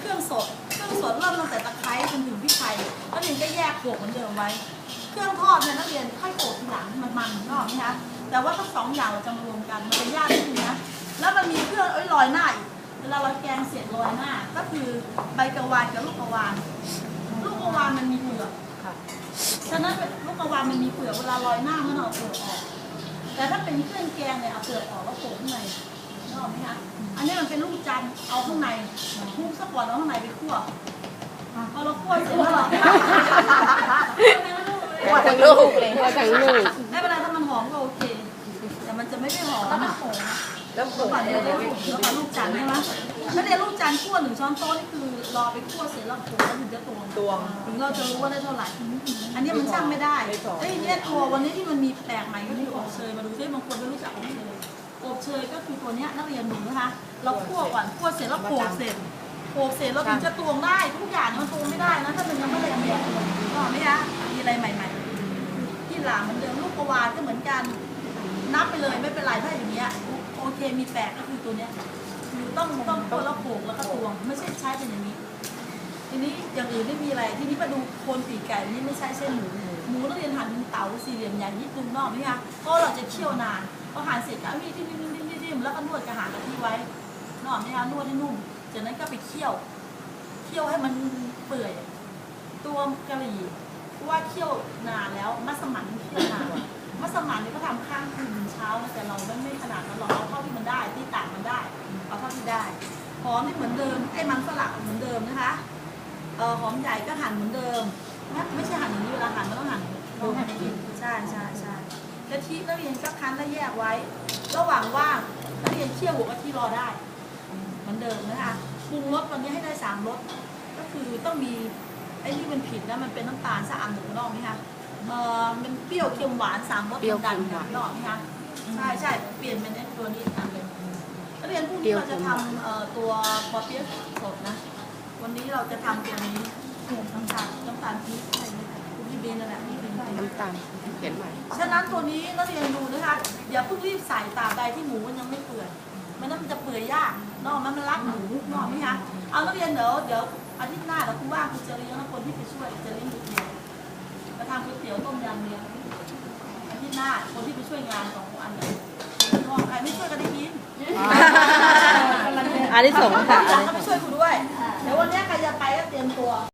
เครื่องสด เครื่องสดเริ่มตั้งแต่ตะไคร้จนถึงพริกไทยนักเรียนก็แยกโขลกเหมือนเดิมไว้ เครื่องทอดเนี่ยนักเรียนค่อยโขลกทีหลังมันมันนออกไหมคะแต่ว่าทั้งสองอย่างเราจะมารวมกันมันเป็นยากนิดนึงนะแล้วมันมีเครื่องอ้ยลอยหน้าอีกเวลาเราแกงเสร็จลอยหน้า ก็คือใบกระวานกับลูกกระวาน ลูกกระวานมันมีเปลือกค่ะฉะนั้นลูกกระวานมันมีเปลือกเวลาลอยหน้ามันเอาเปลือกออก แต่ถ้าเป็นเครื่องแกงเนี่ยเอาเปลือกออกแล้วโขลกข้างใน นึกออกไหมคะอันนี้มันเป็นลูกจันทร์เอาข้างในคลุกสักก่อนเอาข้างในไปคั่วพอเราคั่วเสร็จแล้วเราหัวทั้งลูกเลยหัวทั้งลูกไม่เป็นไรถ้ามันหอมก็โอเค แต่มันจะไม่ได้หอมนะแล้วผแล้วมก่อนเดี๋ยวเราแล้วก่อนลูกจันทร์ใช่ไหมถ้าเดี๋ยวลูกจันทร์คั่วหนึ่งช้อนโต๊ะนี่คือรอไปคั่วเสร็จแล้วโขลกแล้วถึงจะตวงตวงถึงเราจะรู้ว่าได้เท่าไหร่อันนี้มันช่างไม่ได้ไม่พอไอ้เนี่ยตัววันนี้ที่มันมีแปลกใหม่ก็คืออบเชยมาดูซิบางคนไม่รู้ เชยก็คือตัวเนี้ยนักเรียนดูนะคะ เราคั่วก่อนคั่วเสร็จแล้วโขกเสร็จโขกเสร็จแล้วถึงจะตวงได้ ทุกอย่างมันตวงไม่ได้นะถ้ามันยังไม่ละเอียดก็ไม่ยะมีอะไรใหม่ๆที่หลามเหมือนเดิมลูกกระวานก็เหมือนกัน นับไปเลยไม่เป็นไรถ้าอย่างเงี้ยโอเคมีแปลกก็คือตัวเนี้ยคือต้องต้องคั่วแล้วโขกแล้วก็ตวง ไม่ใช่ใช้เป็นอย่างนี้ อย่างอื่นไม่มีอะไร ทีนี้มาดูโคนปีกไก่นี่ไม่ใช่เส้นหมูหมูนักเรียนหั่นเป็นเต๋าสี่เหลี่ยมใหญ่นิดนึงนอกไหมคะเพราะเราจะเคี่ยวนานพอหั่นเสร็จก็เอามีดที่นิ่มๆๆๆแล้วก็นวดกระหางกะทิไว้นอกไหมคะนวดให้นุ่มจากนั้นก็ไปเคี่ยวเคี่ยวให้มันเปื่อยตัวกะหรี่เพราะว่าเคี่ยวนานแล้วมัสมั่นเคี่ยวนานมัสมั่นเนี่ยก็ทำข้างคืนถึงเช้านะแต่เราไม่ไม่ขนาดนั้นหรอกเอาเท่าที่มันได้ที่ต่างมันได้เอาเท่าที่ได้หอมนี่เหมือนเดิมไอ้มันฝรั่งเหมือนเดิมนะคะ เออหอมใหญ่ก็หั่นเหมือนเดิมนะไม่ใช่หั่นอย่างนี้เวลาหั่นมันต้องหั่นต้องหั่นอีกใช่ใช่ใช่กะทินักเรียนก็คั้นแล้วแยกไว้ ระหว่างว่างนักเรียนเคี่ยวหัวกะทิรอได้เหมือนเดิมนะคะปรุงรสวันนี้ให้ได้สามรสก็คือต้องมีไอ้ที่มันผิดนะมันเป็นน้ำตาลสะอาดหมูนอกไหมคะเออมันเปรี้ยวเค็มหวานสามรสเปรี้ยวดันหวานนอกไหมคะใช่ใช่เปลี่ยนเป็นตัวนี้อันเลยนักเรียนพรุ่งนี้เราจะทำตัวปอเปี๊ยะสดนะ วันนี้เราจะทำตัวนี้น้ำตาลน้ำตาลพริกอะไรนี่คุณพี่เบนนั่นแหละพี่เบนน้ำตาลเขียนใหม่ฉะนั้นตัวนี้นักเรียนดูนะคะอย่าเพิ่งรีบใส่ตราบใดที่หมูมันยังไม่เปื่อยไม่นั้นมันจะเปื่อยยากนอกมันมันรักหมูนอกไหมคะเอานักเรียนเดี๋ยวเดี๋ยวอาทิตย์หน้าเดี๋ยวคุณว่างคุณจะเลี้ยงนะคนที่ไปช่วยจะเลี้ยงก๋วยเตี๋ยวมาทำก๋วยเตี๋ยวต้มยำเลี้ยงอาทิตย์หน้าคนที่ไปช่วยงานของอันเนี่ยใครไม่ช่วยก็ได้กินอันนี้สงส์ค่ะ